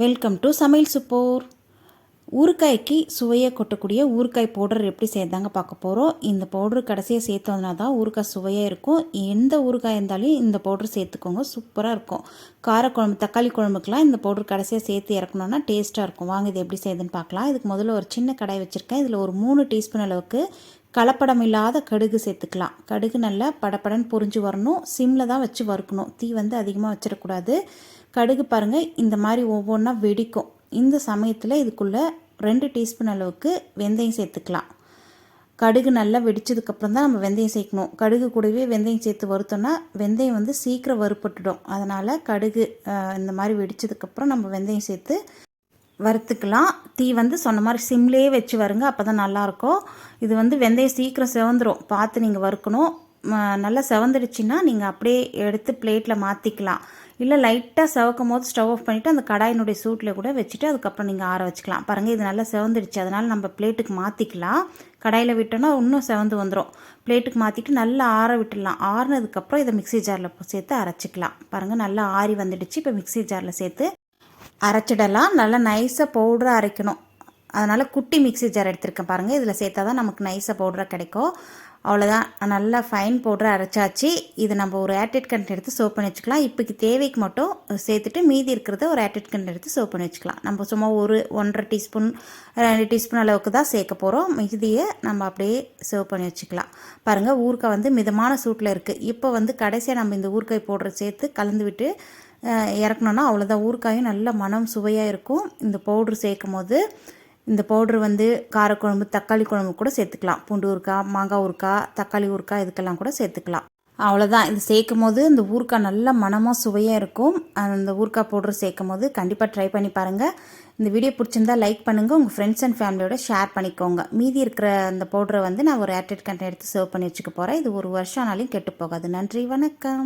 Welcome to சமையல் சுப்போர். ஊறுகாய்க்கு சுவையை கொட்டக்கூடிய ஊறுகாய் பவுடர் எப்படி சேர்த்தாங்க பார்க்க போகிறோம் இந்த பவுடர் கடைசியாக சேர்த்தோம்னா தான் ஊறுகாய் சுவையாக இருக்கும். எந்த ஊறுகாய் இருந்தாலும் இந்த பவுடர் சேர்த்துக்கோங்க. சூப்பராக இருக்கும். காரக்குழம்பு தக்காளி குழம்புக்கெலாம் இந்த பவுடர் கடைசியாக சேர்த்து இறக்கணுன்னா டேஸ்ட்டாக இருக்கும். வாங்க இது எப்படி செய்யுதுன்னு பார்க்கலாம். இதுக்கு முதல்ல ஒரு சின்ன கடாய் வச்சுருக்கேன். இதில் ஒரு மூணு டீஸ்பூன் அளவுக்கு கலப்படம் இல்லாத கடுகு சேர்த்துக்கலாம். கடுகு நல்லா படப்படன்னு பொரிஞ்சு வரணும். சிம்மில் தான் வச்சு வறுக்கணும். தீ வந்து அதிகமாக வச்சிடக்கூடாது. கடுகு பாருங்கள் இந்த மாதிரி ஒவ்வொன்றா வெடிக்கும். இந்த சமயத்தில் இதுக்குள்ளே ரெண்டு டீஸ்பூன் அளவுக்கு வெந்தயம் சேர்த்துக்கலாம். கடுகு நல்லா வெடிச்சதுக்கப்புறம் தான் நம்ம வெந்தயம் சேர்க்கணும். கடுகு கூடவே வெந்தயம் சேர்த்து வறுத்தோன்னா வெந்தயம் வந்து சீக்கிரம் வறுப்பட்டுடும் அதனால் கடுகு இந்த மாதிரி வெடித்ததுக்கப்புறம் நம்ம வெந்தயம் சேர்த்து வறுத்துக்கலாம். தீ வந்து சொன்ன மாதிரி சிம்லேயே வச்சு வருங்க அப்போ தான் நல்லாயிருக்கும். இது வந்து வெந்தயம் சீக்கிரம் செவந்துடும் பார்த்து நீங்கள் வறுக்கணும். நல்லா செவந்துடுச்சின்னா நீங்கள் அப்படியே எடுத்து பிளேட்டில் மாற்றிக்கலாம் இல்லை லைட்டாக செவக்கும் போது ஸ்டவ் ஆஃப் பண்ணிவிட்டு அந்த கடாயினுடைய சூட்டில் கூட வச்சுட்டு அதுக்கப்புறம் நீங்கள் ஆற வச்சுக்கலாம். பாருங்கள் இது நல்லா செவந்துடுச்சு. அதனால் நம்ம பிளேட்டுக்கு மாற்றிக்கலாம் கடாயில் விட்டோன்னா இன்னும் செவந்து வந்துடும் பிளேட்டுக்கு மாற்றிட்டு நல்லா ஆற விட்டுடலாம். ஆறுனதுக்கப்புறம் இதை மிக்சி ஜாரில் சேர்த்து அரைச்சிக்கலாம். பாருங்கள் நல்லா ஆறி வந்துடுச்சு. இப்போ மிக்சி ஜாரில் சேர்த்து அரைச்சிடலாம். நல்லா நைஸாக பவுடராக அரைக்கணும். அதனால் குட்டி மிக்சி ஜார் எடுத்திருக்கேன் பாருங்கள் இதில் சேர்த்தா தான் நமக்கு நைஸாக பவுடராக கிடைக்கும். அவ்வளோதான் நல்லா ஃபைன் பவுடர் அரைச்சாச்சு. இது நம்ம ஒரு ஏர்டெட் கண்ட் எடுத்து சோப் பண்ணி வச்சுக்கலாம். இப்போக்கு தேவைக்கு மட்டும் சேர்த்துட்டு மீதி இருக்கிறத ஒரு ஏர்டெட் கண்ட் எடுத்து சோப் பண்ணி வச்சுக்கலாம். நம்ம சும்மா ஒரு ஒன்றரை டீஸ்பூன் ரெண்டு டீஸ்பூன் அளவுக்கு தான் சேர்க்க போகிறோம் மீதியை நம்ம அப்படியே சர்வ் பண்ணி வச்சுக்கலாம். பாருங்கள் ஊறுக்காய் வந்து மிதமான சூட்டில் இருக்குது இப்போ வந்து கடைசியாக நம்ம இந்த ஊறுக்காய் பவுடரை சேர்த்து கலந்து விட்டு இறக்கணுன்னா அவ்வளோதான் ஊறுக்காயும் நல்ல மனம் சுவையாக இருக்கும். இந்த பவுட்ரு சேர்க்கும் போது இந்த பவுட்ரு வந்து காரக்குழம்பு தக்காளி குழம்பு கூட சேர்த்துக்கலாம். பூண்டு ஊறுக்காய் மாங்காய் ஊறுக்காய் தக்காளி ஊறுக்காய் இதுக்கெல்லாம் கூட சேர்த்துக்கலாம். அவ்வளோதான் இது சேர்க்கும் போது இந்த ஊறுக்காய் நல்ல மனமாக சுவையாக இருக்கும். அந்த ஊறுக்காய் பவுட்ரு சேர்க்கும் போது கண்டிப்பாக ட்ரை பண்ணி பாருங்கள் இந்த வீடியோ பிடிச்சிருந்தா லைக் பண்ணுங்கள் உங்கள் ஃப்ரெண்ட்ஸ் அண்ட் ஃபேமிலியோட ஷேர் பண்ணிக்கோங்க. மீதி இருக்கிற அந்த பவுடரை வந்து நான் ஒரு ஏர்டெட் கண்டென்ட் எடுத்து சர்வ் பண்ணி வச்சுக்க போகிறேன் இது ஒரு வருஷம் ஆனாலும் கெட்டு போகாது. நன்றி. வணக்கம்.